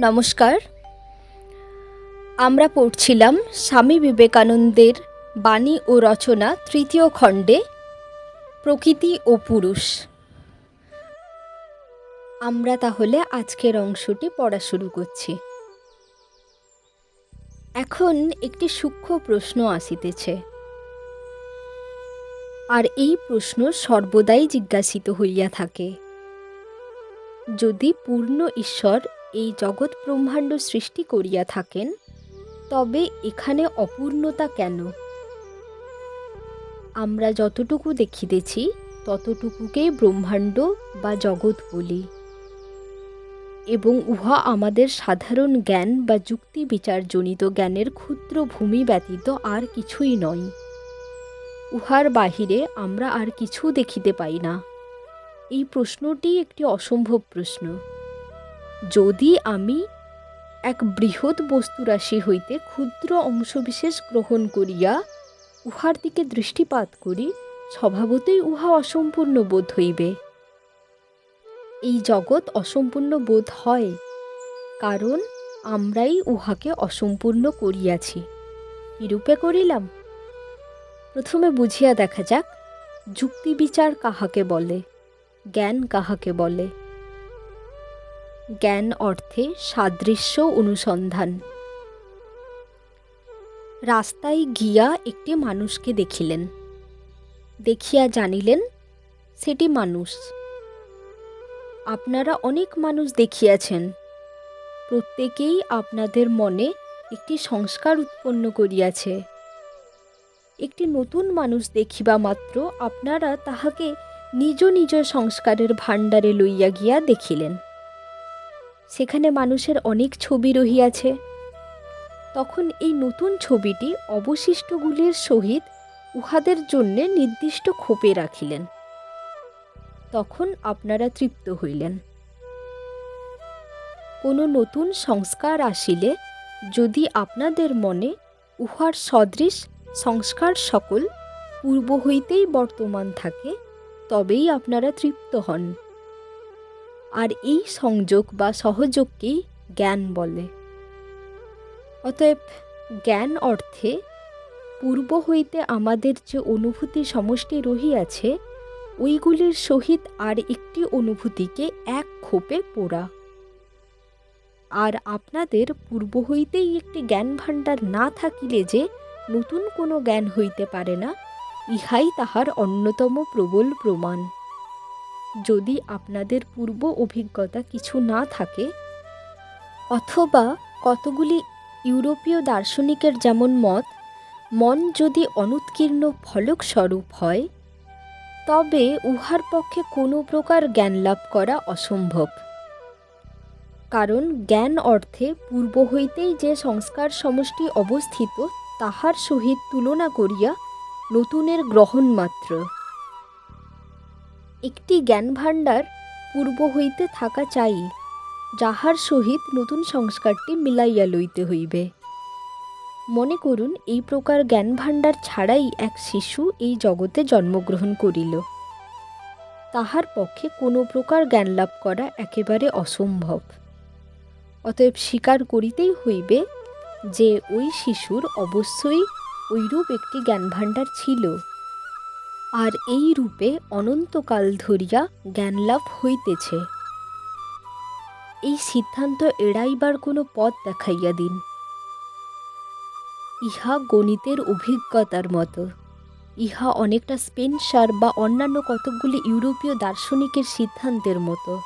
নমস্কার। আমরা পড়ছিলাম স্বামী বিবেকানন্দের বাণী ও রচনা তৃতীয় খণ্ডে, প্রকৃতি ও পুরুষ। আমরা তাহলে আজকের অংশটি পড়া শুরু করছি। এখন একটি সূক্ষ্ম প্রশ্ন আসিতেছে। আর এই প্রশ্ন সর্বদাই জিজ্ঞাসিত হইয়া থাকে। যদি পূর্ণ ঈশ্বর এই জগৎ ব্রহ্মাণ্ড সৃষ্টি করিয়া থাকেন, তবে এখানে অপূর্ণতা কেন? আমরা যতটুকু দেখিতেছি, ততটুকুকেই ব্রহ্মাণ্ড বা জগৎ বলি। এবং উহা আমাদের সাধারণ জ্ঞান বা যুক্তি বিচারজনিত জ্ঞানের ক্ষুদ্র ভূমি ব্যতীত আর কিছুই নয়। উহার বাহিরে আমরা আর কিছু দেখিতে পাই না। এই প্রশ্নটি একটি অসম্ভব প্রশ্ন। যদি আমি এক বৃহৎ বস্তুরাশি হইতে ক্ষুদ্র অংশবিশেষ গ্রহণ করিয়া উহার দিকে দৃষ্টিপাত করি, স্বভাবতই উহা অসম্পূর্ণ বোধ হইবে। এই জগৎ অসম্পূর্ণ বোধ হয়, কারণ আমরাই উহাকে অসম্পূর্ণ করিয়াছি। কিরূপে করিলাম। প্রথমে বুঝিয়া দেখা যাক, যুক্তি বিচার কাহাকে বলে, জ্ঞান কাহাকে বলে। জ্ঞান অর্থে সাদৃশ্য অনুসন্ধান। রাস্তায় গিয়া একটি মানুষকে দেখিলেন। দেখিয়া জানিলেন, সেটি মানুষ। আপনারা অনেক মানুষ দেখিয়াছেন। প্রত্যেকেই আপনাদের মনে একটি সংস্কার উৎপন্ন করিয়াছে। একটি নতুন মানুষ দেখিবা মাত্র আপনারা তাহাকে নিজ নিজ সংস্কারের ভাণ্ডারে লইয়া গিয়া দেখিলেন। সেখানে মানুষের অনেক ছবি রহিয়াছে। তখন এই নতুন ছবিটি অবশিষ্টগুলির সহিত উহাদের জন্যে নির্দিষ্ট খোপে রাখিলেন। তখন আপনারা তৃপ্ত হইলেন। কোনো নতুন সংস্কার আসিলে যদি আপনাদের মনে উহার সদৃশ সংস্কার সকল পূর্ব হইতেই বর্তমান থাকে, তবেই আপনারা তৃপ্ত হন। আর এই সংযোগ বা সহযোগকেই জ্ঞান বলে। অতএব জ্ঞান অর্থে পূর্ব হইতে আমাদের যে অনুভূতি সমষ্টি রহিয়াছে, ওইগুলির সহিত আর একটি অনুভূতিকে এক খোপে পোড়া। আর আপনাদের পূর্ব হইতেই একটি জ্ঞান ভাণ্ডার না থাকিলে যে নতুন কোনো জ্ঞান হইতে পারে না, ইহাই তাহার অন্যতম প্রবল প্রমাণ। যদি আপনাদের পূর্ব অভিজ্ঞতা কিছু না থাকে, অথবা কতগুলি ইউরোপীয় দার্শনিকের যেমন মত, মন যদি অনুৎকীর্ণ ফলকস্বরূপ হয়, তবে উহার পক্ষে কোনো প্রকার জ্ঞান লাভ করা অসম্ভব। কারণ জ্ঞান অর্থে পূর্ব হইতেই যে সংস্কার সমষ্টি অবস্থিত, তাহার সহিত তুলনা করিয়া নতুনের গ্রহণ মাত্র। একটি জ্ঞান ভাণ্ডার পূর্ব হইতে থাকা চাই, যাহার সহিত নতুন সংস্কারটি মিলাইয়া লইতে হইবে। মনে করুন, এই প্রকার জ্ঞান ভাণ্ডার ছাড়াই এক শিশু এই জগতে জন্মগ্রহণ করিল। তাহার পক্ষে কোনো প্রকার জ্ঞান লাভ করা একেবারে অসম্ভব। অতএব স্বীকার করিতেই হইবে যে, ওই শিশুর অবশ্যই ওইরূপ একটি জ্ঞান ভাণ্ডার ছিল। আর এই রূপে অনন্তকাল ধরিয়া জ্ঞানলাভ হইতেছে। এই সিদ্ধান্ত এড়াইবার কোনো পথ দেখাইয়া দিন। ইহা গণিতের অভিজ্ঞতার মতো। ইহা অনেকটা স্পেন্সার বা অন্যান্য কতকগুলি ইউরোপীয় দার্শনিকের সিদ্ধান্তের মতো।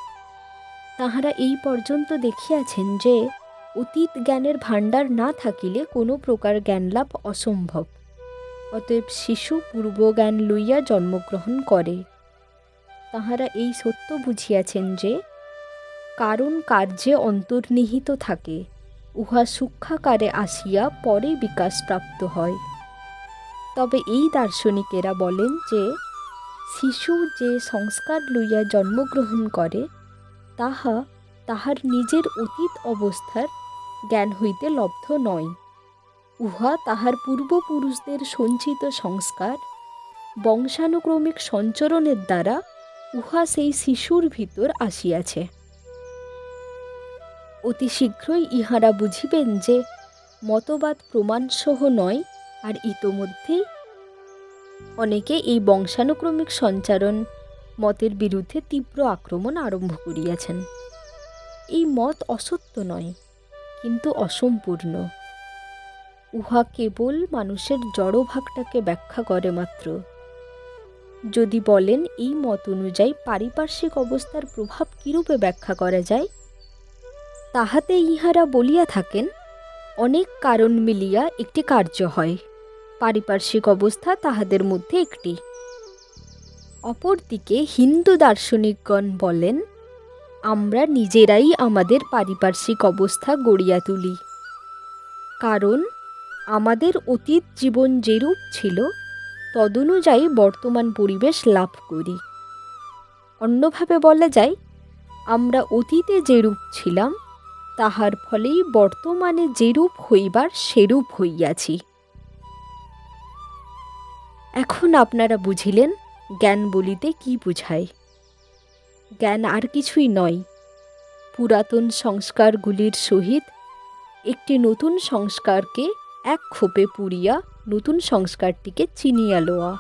তাহারা এই পর্যন্ত দেখিয়াছেন যে, অতীত জ্ঞানের ভাণ্ডার না থাকিলে কোনো প্রকার জ্ঞানলাভ অসম্ভব। অতএব শিশু, পূর্বজ্ঞান লইয়া জন্মগ্রহণ করে। তাহারা এই সত্য বুঝিয়াছেন যে কারণ কার্যে অন্তর্নিহিত থাকে, উহা সূক্ষ্মাকারে আসিয়া পরে বিকাশ প্রাপ্ত হয়। তবে এই দার্শনিকেরা বলেন যে, শিশু যে সংস্কার লইয়া জন্মগ্রহণ করে, তাহা তাহার নিজের অতীত অবস্থার জ্ঞান হইতে লব্ধ নয়। উহা তাহার পূর্বপুরুষদের সঞ্চিত সংস্কার। বংশানুক্রমিক সঞ্চরণের দ্বারা উহা সেই শিশুর ভিতর আসিয়াছে। অতি শীঘ্রই ইহারা বুঝিবেন যে মতবাদ প্রমাণসহ নয়, আর ইতোমধ্যেই অনেকে এই বংশানুক্রমিক সঞ্চারণ মতের বিরুদ্ধে তীব্র আক্রমণ আরম্ভ করিয়াছেন। এই মত অসত্য নয়, কিন্তু অসম্পূর্ণ। উহা কেবল মানুষের জড়ভাগটাকে ব্যাখ্যা করে মাত্র। যদি বলেন এই মত অনুযায়ী পারিপার্শ্বিক অবস্থার প্রভাব কীরূপে ব্যাখ্যা করা যায়? তাহাতে ইহারা বলিয়া থাকেন, অনেক কারণ মিলিয়া একটি কার্য হয়, পারিপার্শ্বিক অবস্থা তাহাদের মধ্যে একটি। অপরদিকে হিন্দু দার্শনিকগণ বলেন, আমরা নিজেরাই আমাদের পারিপার্শ্বিক অবস্থা গড়িয়া তুলি। কারণ আমাদের অতীত জীবন যেরূপ ছিল, তদনুযায়ী বর্তমান পরিবেশ লাভ করি। অন্যভাবে বলা যায়, আমরা অতীতে যেরূপ ছিলাম, তাহার ফলেই বর্তমানে যেরূপ হইবার সেরূপ হইয়াছি। এখন আপনারা বুঝিলেন জ্ঞান বলিতে কি বুঝায়। জ্ঞান আর কিছুই নয়। পুরাতন সংস্কারগুলির সহিত একটি নতুন সংস্কারকে এক খোপে পুরিয়া নতুন সংস্কারটিকে চিনিয়া লোয়া।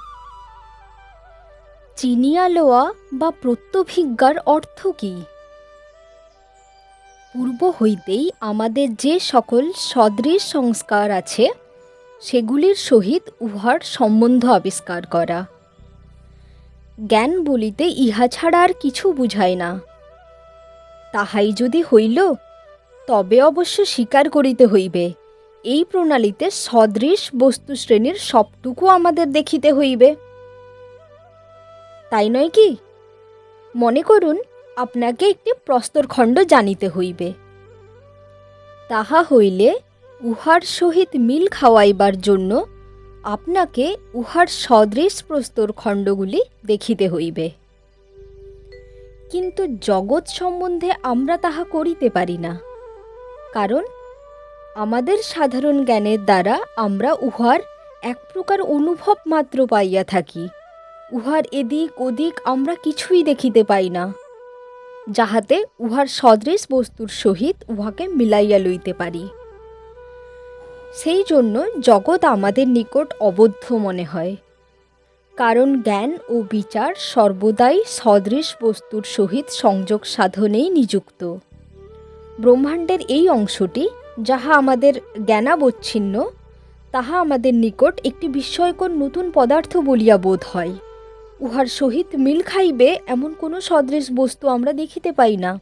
চিনিয়া লোয়া বা প্রত্যভিজ্ঞার অর্থ কী? পূর্ব হইতেই আমাদের যে সকল সদৃশ সংস্কার আছে, সেগুলির সহিত উহার সম্বন্ধ আবিষ্কার করা। জ্ঞান বলিতে ইহা ছাড়া আর কিছু বুঝায় না। তাহাই যদি হইল, তবে অবশ্য স্বীকার করিতে হইবে। এই প্রণালীতে সদৃশ বস্তু শ্রেণির সবটুকু আমাদের দেখিতে হইবে। তাই নয় কি? মনে করুন, আপনাকে একটি প্রস্তরখণ্ড জানিতে হইবে। তাহা হইলে উহার সহিত মিল খাওয়াইবার জন্য আপনাকে উহার সদৃশ প্রস্তর খণ্ডগুলি দেখিতে হইবে। কিন্তু জগৎ সম্বন্ধে আমরা তাহা করিতে পারি না। কারণ আমাদের সাধারণ জ্ঞানের দ্বারা আমরা উহার এক প্রকার অনুভব মাত্র পাইয়া থাকি। উহার এদিক ওদিক আমরা কিছুই দেখিতে পাই না। যাহাতে উহার সদৃশ বস্তুর সহিত উহাকে মিলাইয়া লইতে পারি। সেই জন্য জগৎ আমাদের নিকট অবদ্ধ মনে হয়। কারণ জ্ঞান ও বিচার সর্বদাই সদৃশ বস্তুর সহিত সংযোগ সাধনেই নিযুক্ত। ব্রহ্মাণ্ডের এই অংশটি যাহা আমাদের জ্ঞানাবচ্ছিন্ন, তাহা আমাদের নিকট একটি বিস্ময়কর নতুন পদার্থ বলিয়া বোধ হয়। উহার সহিত মিল খাইবে এমন কোনো সদৃশ বস্তু আমরা দেখিতে পাই না।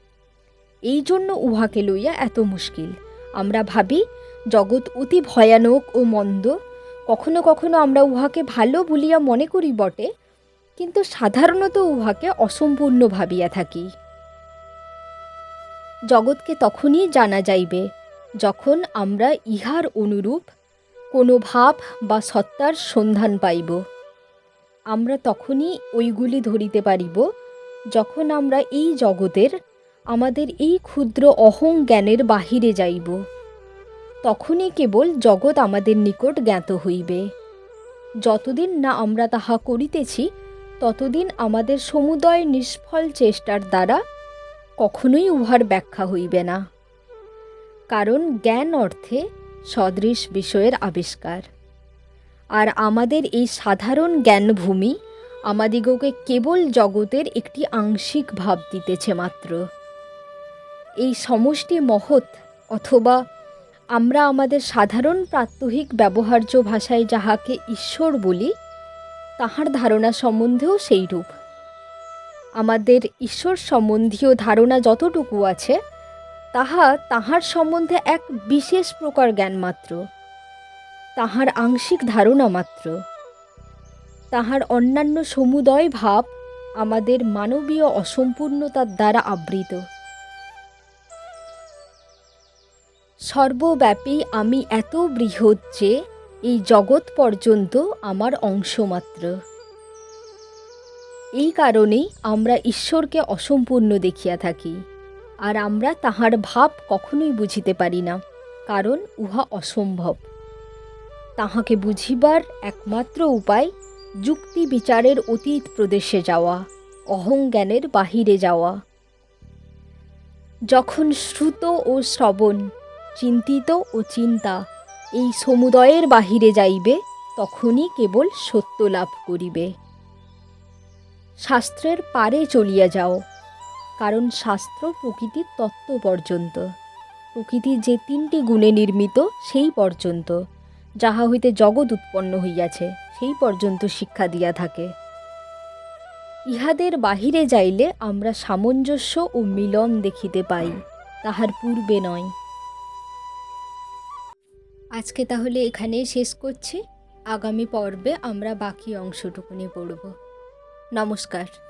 এই জন্য উহাকে লইয়া এত মুশকিল। আমরা ভাবি, জগৎ অতি ভয়ানক ও মন্দ, কখনো কখনো আমরা উহাকে ভালো বলিয়া মনে করি বটে, কিন্তু সাধারণত উহাকে অসম্পূর্ণ ভাবিয়া থাকি। জগৎকে তখনই জানা যাইবে যখন আমরা ইহার অনুরূপ কোনো ভাব বা সত্তার সন্ধান পাইব, আমরা তখনই ওইগুলি ধরিতে পারিব, যখন আমরা এই জগতের, আমাদের এই ক্ষুদ্র অহং জ্ঞানের বাহিরে যাইব। তখনই কেবল জগৎ আমাদের নিকট জ্ঞাত হইবে। যতদিন না আমরা তাহা করিতেছি, ততদিন আমাদের সমুদয় নিষ্ফল চেষ্টার দ্বারা কখনোই উহার ব্যাখ্যা হইবে না। কারণ জ্ঞান অর্থে সদৃশ বিষয়ের আবিষ্কার। আর আমাদের এই সাধারণ জ্ঞানভূমি আমাদিগকে কেবল জগতের একটি আংশিক ভাব দিতেছে মাত্র। এই সমষ্টি মহৎ অথবা আমরা আমাদের সাধারণ প্রাত্যহিক ব্যবহার্য ভাষায় যাহাকে ঈশ্বর বলি, তাহার ধারণা সম্বন্ধেও সেইরূপ। আমাদের ঈশ্বর সম্বন্ধীয় ধারণা যতটুকু আছে তাহা তাহার সম্বন্ধে এক বিশেষ প্রকার জ্ঞান মাত্র, তাহার আংশিক ধারণা মাত্র। তাহার অন্যান্য সমুদয় ভাব আমাদের মানবীয় অসম্পূর্ণতার দ্বারা আবৃত। সর্বব্যাপী আমি এত বৃহৎ যে এই জগৎ পর্যন্ত আমার অংশমাত্র এই কারণেই আমরা ঈশ্বরকে অসম্পূর্ণ দেখিয়া থাকি। আর আমরা তাহার ভাব কখনোই বুঝিতে পারি না, কারণ উহা অসম্ভব। তাহাকে বুঝিবার একমাত্র উপায় যুক্তি বিচারের অতীত প্রদেশে যাওয়া অহংজ্ঞানের বাহিরে যাওয়া। যখন শ্রুত ও শ্রবণ, চিন্তিত ও চিন্তা এই সমুদয়ের বাহিরে যাইবে, তখনই কেবল সত্য লাভ করিবে। শাস্ত্রের পারে চলিয়া যাও। কারণ শাস্ত্র প্রকৃতির তত্ত্ব পর্যন্ত। প্রকৃতি যে তিনটি গুণে নির্মিত, সেই পর্যন্ত। যাহা হইতে জগৎ উৎপন্ন হইয়াছে, সেই পর্যন্ত শিক্ষা দিয়া থাকে। ইহাদের বাহিরে যাইলে আমরা সামঞ্জস্য ও মিলন দেখিতে পাই, তাহার পূর্বে নয়। আজকে তাহলে এখানেই শেষ করছি। আগামী পর্বে আমরা বাকি অংশটুকুনি পড়ব। নমস্কার।